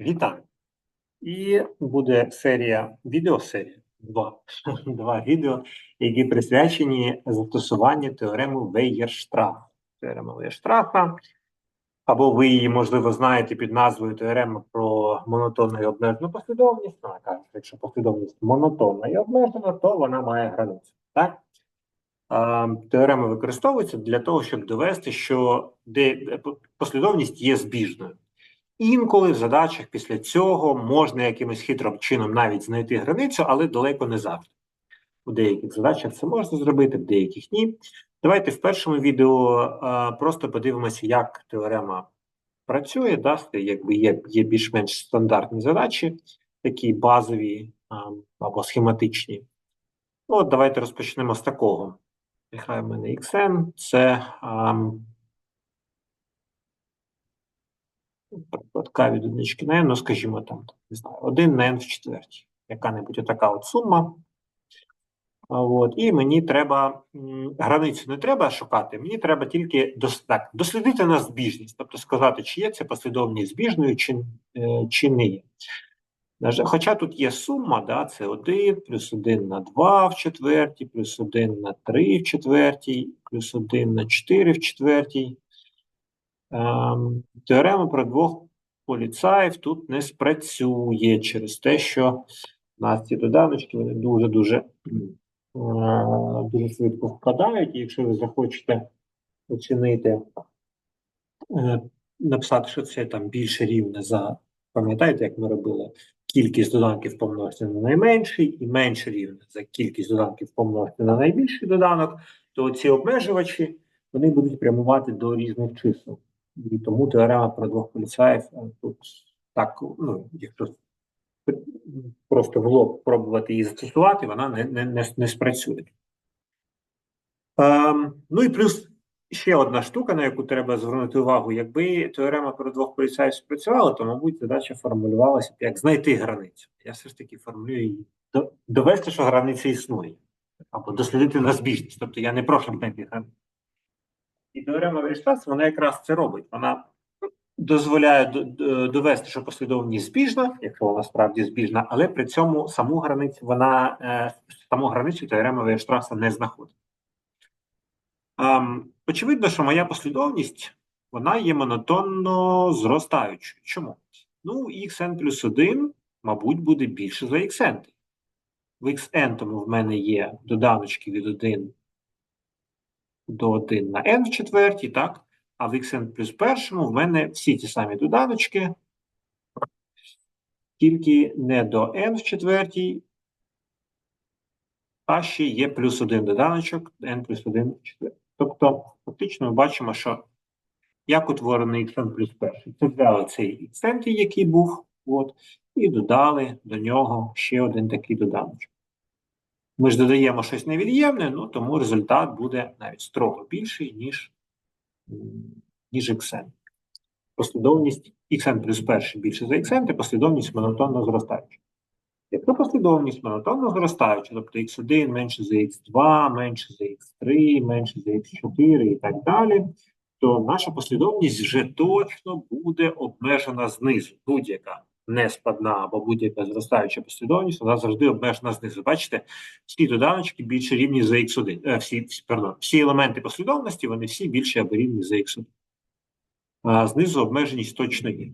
Вітаю! І буде серія, відеосерія, два, два відео, які присвячені застосуванню теореми Вейєрштрафа. Теорема Вейєрштрафа, або ви її, можливо, знаєте під назвою теорема про монотонну і обмежену послідовність. Вона каже, що якщо послідовність монотонна і обмежена, то вона має границю. Так? Теорема використовується для того, щоб довести, що послідовність є збіжною. Інколи в задачах після цього можна якимось хитрим чином навіть знайти границю, але далеко не завжди. У деяких задачах це можна зробити, в деяких ні. Давайте в першому відео а, просто подивимося, як теорема працює. Да? Якби є є більш-менш стандартні задачі, такі базові а, або схематичні. Ну, от Давайте розпочнемо з такого. Нехай в мене xn це. А, К від одинички на n, ну скажімо там, не знаю, 1 на n в четвертій. Яка-небудь отака от сума. От, І мені треба границю не треба шукати, мені треба тільки дос, так, дослідити на збіжність, тобто сказати, чи є це послідовність збіжною, чи, е, чи не є. Хоча тут є сума, да, це 1, плюс 1 на 2 в четвертій, плюс 1 на 3 в четвертій, плюс 1 на 4 в четвертій. Ем, теорема про двох поліцаїв тут не спрацює через те, що у нас ці доданочки вони дуже-дуже е, дуже швидко впадають. І якщо ви захочете оцінити, е, написати, що це там більше рівне за, пам'ятаєте, як ми робили кількість доданків помножити на найменший і менше рівне за кількість доданків помножити на найбільший доданок, то ці обмежувачі вони будуть прямувати до різних чисел. І тому теорема про двох поліцаїв е, тут так, ну, якщо просто в лоб пробувати її застосувати, вона не не, не, не спрацює. Ем, ну і плюс ще одна штука, на яку треба звернути увагу: якби теорема про двох поліцаїв спрацювала, то, мабуть, задача формулювалася як знайти границю. Я все ж таки формулюю її довести, що границя існує, або дослідити на. Тобто я не прошу знайти границю. І теорема Вейштас, вона якраз це робить. Вона дозволяє довести, що послідовність збіжна, якщо вона справді збіжна, але при цьому саму границю вона е, саму границю теорема Вейштраса не знаходить. Ем, очевидно, що моя послідовність вона є монотонно зростаючою. Чому? Ну, xn плюс 1, мабуть, буде більше за xn. В xn тому в мене є доданочки від 1 до 1 на n в четвертій, так? А в xn плюс першому в мене всі ті самі доданочки, тільки не до n в четвертій, а ще є плюс один доданочок, n плюс 1 в четвертій. Тобто, фактично, ми бачимо, що як утворений xn плюс перший. Це взяли цей xn, який був, от, і додали до нього ще один такий доданочок. Ми ж додаємо щось невід'ємне, ну тому результат буде навіть строго більший, ніж ніж xn. Послідовність xn плюс перший більше за xn, це послідовність монотонно зростаюча. Якщо послідовність монотонно зростаюча, тобто x1 менше за x2, менше за x3, менше за x4 і так далі, то наша послідовність вже точно буде обмежена знизу, будь-яка неспадна або будь-яка зростаюча послідовність, вона завжди обмежена знизу. Бачите, всі доданочки більше рівні за x1. Е, всі, пардон, всі елементи послідовності, вони всі більше або рівні за x1. А знизу обмеженість точно є.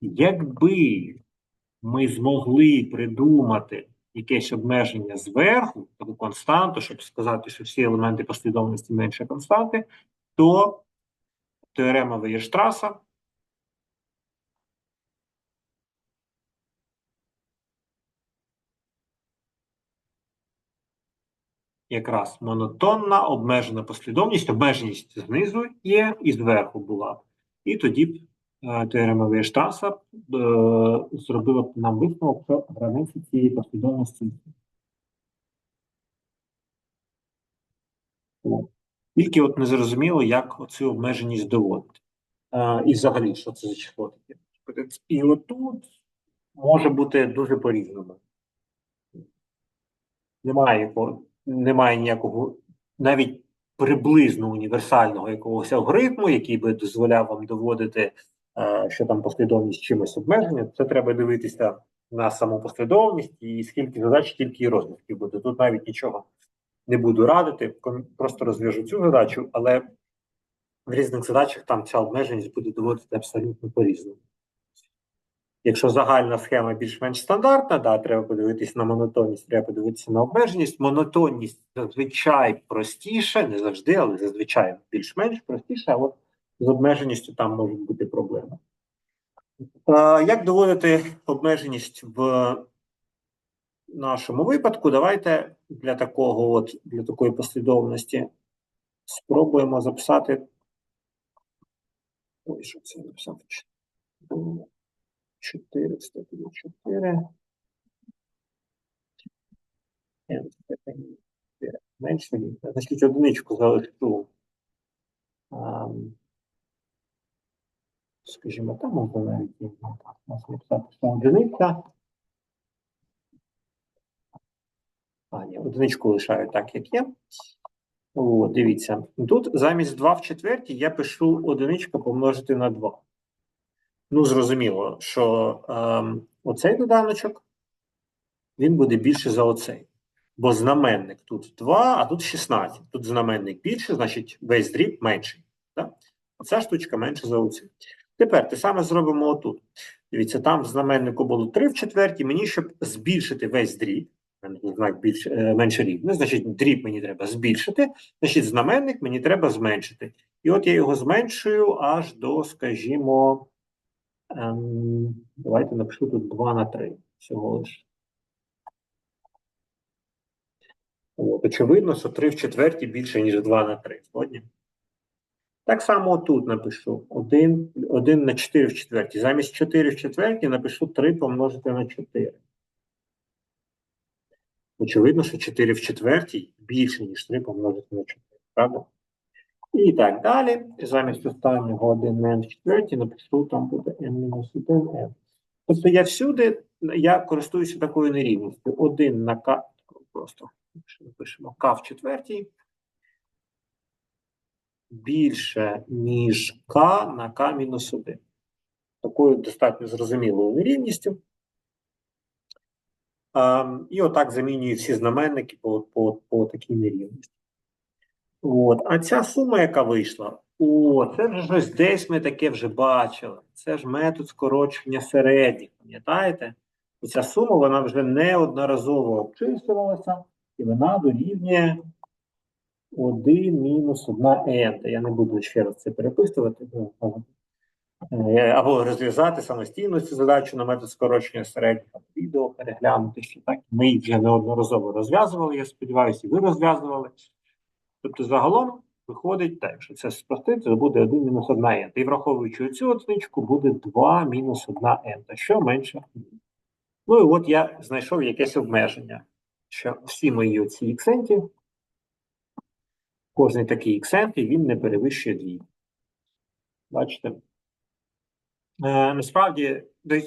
Якби ми змогли придумати якесь обмеження зверху, таку константу, щоб сказати, що всі елементи послідовності менше константи, то теорема Веєрштраса якраз монотонна обмежена послідовність, обмеженість знизу є і зверху була. І тоді б е, теорема Вейштаса е, зробила б нам висновок, що границі цієї послідовності. Тільки от не зрозуміло, як оцю обмеженість доводити. Е, і взагалі, що це за число таке. І отут може бути дуже по-різному. Немає немає ніякого навіть приблизно універсального якогось алгоритму, який би дозволяв вам доводити е, що там послідовність чимось обмеження, це треба дивитися на саму послідовність і скільки задач, стільки і розвитків буде. Тут навіть нічого не буду радити, просто розв'яжу цю задачу, але в різних задачах там ця обмеженість буде доводити абсолютно по-різному. Якщо загальна схема більш-менш стандартна, да, треба подивитися на монотонність, треба подивитися на обмеженість. Монотонність зазвичай простіше, не завжди, але зазвичай більш-менш простіше, а з обмеженістю там можуть бути проблеми. Як доводити обмеженість в нашому випадку? Давайте для такого от, для такої послідовності спробуємо записати. Ой, що це написав? 4, 4. N степені 4. Менше від. Значить, одиничку залишу. Скажімо, там можна навіть можна написати, що одиниця. А, ні, одиничку лишаю так, як є. О, дивіться. Тут замість 2 в четвертій я пишу одиничка помножити на 2. Ну, зрозуміло, що ем, оцей доданочок він буде більше за оцей. Бо знаменник тут 2, а тут 16. Тут знаменник більше, значить весь дріб менший. Так? Оця штучка менше за оцю. Тепер те саме зробимо отут. Дивіться, там в знаменнику було 3 в четвертій. Мені, щоб збільшити весь дріб, знак більше, е, менше рівне, значить дріб мені треба збільшити, значить знаменник мені треба зменшити. І от я його зменшую аж до, скажімо, ем, давайте напишу тут 2 на 3 всього лише. От, очевидно, що 3 в четвертій більше, ніж 2 на 3. Згодні? Так само тут напишу 1, 1 на 4 в четвертій. Замість 4 в четвертій напишу 3 помножити на 4. Очевидно, що 4 в четвертій більше, ніж 3 помножити на 4. Правда? І так далі. Замість останнього 1 на n в четвертій напишу, там буде n-1n. Тобто я всюди я користуюся такою нерівністю. 1 на k, просто напишемо k в четвертій більше, ніж k на k-1. Такою достатньо зрозумілою нерівністю. Ем, і отак замінюю всі знаменники по, по, по такій нерівності. От. А ця сума, яка вийшла, о, це вже щось десь ми таке вже бачили. Це ж метод скорочення середніх, пам'ятаєте? І ця сума вона вже неодноразово обчислювалася, і вона дорівнює 1 мінус 1 n. Я не буду ще раз це переписувати. е, Або розв'язати самостійно цю задачу на метод скорочення середніх, відео переглянути, що так. Ми вже неодноразово розв'язували, я сподіваюся, і ви розв'язували. Тобто загалом виходить так, якщо це спростити, то буде 1 мінус 1 n. І враховуючи цю одиничку, буде 2 мінус 1 n. Що менше? Ну і от я знайшов якесь обмеження, що всі мої оці іксенті, кожний такий іксент, і він не перевищує 2. Бачите? Е, насправді,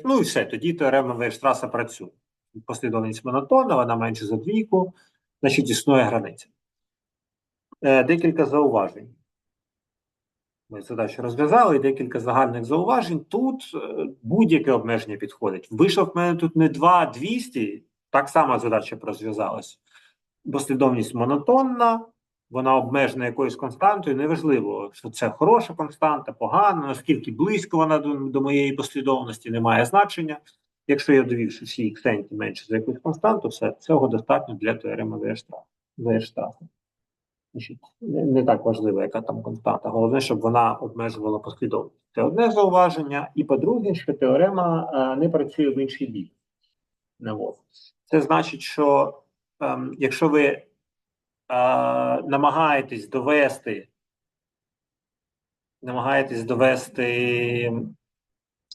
ну і все, тоді теорема Вейерштраса працює. Послідовність монотонна, вона менше за двійку, значить існує границя. Е, декілька зауважень. Ми задачу розв'язали, декілька загальних зауважень. Тут е, будь-яке обмеження підходить. Вийшло в мене тут не 2, 200, так само задача розв'язалася. Послідовність монотонна, вона обмежена якоюсь константою. Неважливо, що це хороша константа, погана, наскільки близько вона до, до моєї послідовності, не має значення. Якщо я довів, що всі іксенті менше за якусь константу, все, цього достатньо для теореми Вейерштрафа. Не, так важливо, яка там константа. Головне, щоб вона обмежувала послідовність. Це одне зауваження. І по-друге, що теорема е, не працює в інший бік. Це значить, що ем, якщо ви е, намагаєтесь довести, намагаєтесь довести,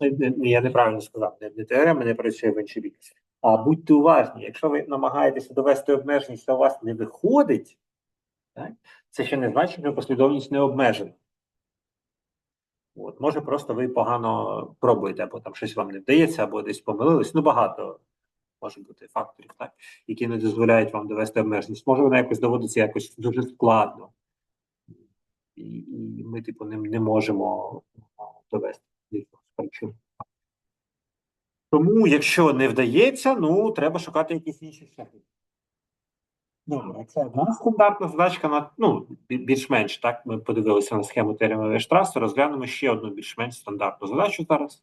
е, я неправильно сказав, не, не теорема не працює в інший бік. А будьте уважні, якщо ви намагаєтеся довести обмеженість, а у вас не виходить, так? Це ще не значить, що послідовність не обмежена. От, може, просто ви погано пробуєте, або там щось вам не вдається, або десь помилились. Ну, багато може бути факторів, так, які не дозволяють вам довести обмеженість. Може, вона якось доводиться якось дуже складно. І, і ми, типу, не, не можемо довести. Тому, якщо не вдається, ну треба шукати якісь інші шляхи. Добре, це одна стандартна задачка на ну, бі- більш-менш так. Ми подивилися на схему теренової штрасу, розглянемо ще одну більш-менш стандартну задачу зараз.